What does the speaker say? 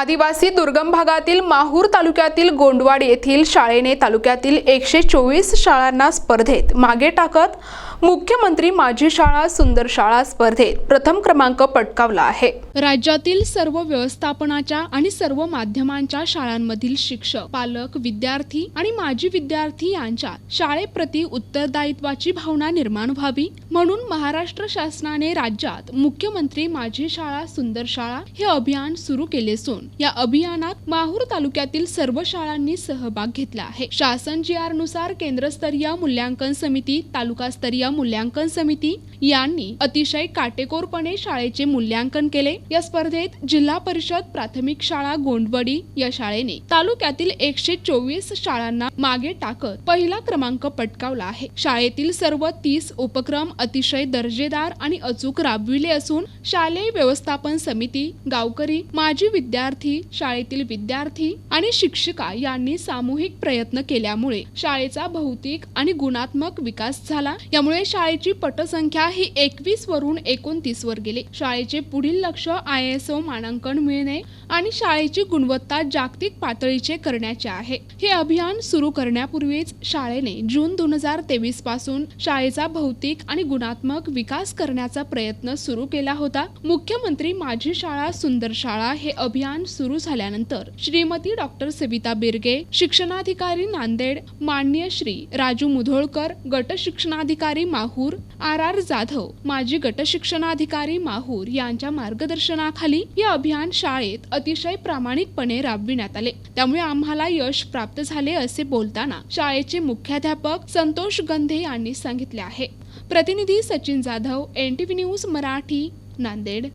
आदिवासी दुर्गम भागातील माहूर तालुक्यातील गोंडवाड येथील शाळेने तालुक्यातील एकशे चोवीस शाळांना स्पर्धेत मागे टाकत मुख्यमंत्री माझी शाळा सुंदर शाळा स्पर्धेत प्रथम क्रमांक पटकावला आहे. राज्यातील सर्व व्यवस्थापनाच्या आणि सर्व माध्यमांच्या शाळांमधील शिक्षक पालक विद्यार्थी आणि माजी विद्यार्थी यांच्यात शाळेप्रती उत्तरदायित्वाची भावना निर्माण व्हावी म्हणून महाराष्ट्र शासनाने राज्यात मुख्यमंत्री माझी शाळा सुंदर शाळा हे अभियान सुरू केले असून या अभियानात माहूर तालुक्यातील सर्व शाळांनी सहभाग घेतला आहे. शासन जी आरनुसार केंद्रस्तरीय मूल्यांकन समिती तालुकास्तरीय मूल्यांकन समिती यांनी अतिशय काटेकोरपणे शाळेचे मूल्यांकन केले. या स्पर्धेत जिल्हा परिषद प्राथमिक शाळा गोंडवडी या शाळेने तालुक्यातील एकशे चोवीस शाळांना मागे टाकत पहिला क्रमांक पटकावला आहे. शाळेतील सर्व तीस उपक्रम अतिशय दर्जेदार आणि अचूक राबविले असून शालेय व्यवस्थापन समिती गावकरी माजी विद्यार्थी विद्यार्थी शाळेतील विद्यार्थी आणि शिक्षिका यांनी सामूहिक प्रयत्न केल्यामुळे शाळेचा भौतिक आणि गुणात्मक विकास झाला. यामुळे शाळेची पटसंख्या ही एकवीस वरून एकोणतीस वर गेली. शाळेचे पुढील लक्ष आय एस ओ मानांकन मिळणे आणि शाळेची गुणवत्ता जागतिक पातळीचे करण्याचे आहे. हे अभियान सुरू करण्यापूर्वीच शाळेने जून दोन हजार तेवीसपासून शाळेचा भौतिक आणि गुणात्मक विकास करण्याचा प्रयत्न सुरू केला होता. मुख्यमंत्री माझी शाळा सुंदर शाळा हे अभियान सुरू झाल्यानंतर श्रीमती डॉक्टर सविता बिर्गे शिक्षणाधिकारी नांदेड मान्य श्री राजू मुधोळकर गट शिक्षणाधिकारी माहूर आर आर जाधव माजी गट शिक्षणाधिकारी माहूर यांच्या मार्गदर्शनाखाली हे अभियान शाळेत अतिशय प्रामाणिकपणे राबविण्यात आले. त्यामुळे आम्हाला यश प्राप्त झाले असे बोलताना शाळेचे मुख्याध्यापक संतोष गंधे यांनी सांगितले आहे. प्रतिनिधी Sachin Jadhav N T V news Marathi Nanded.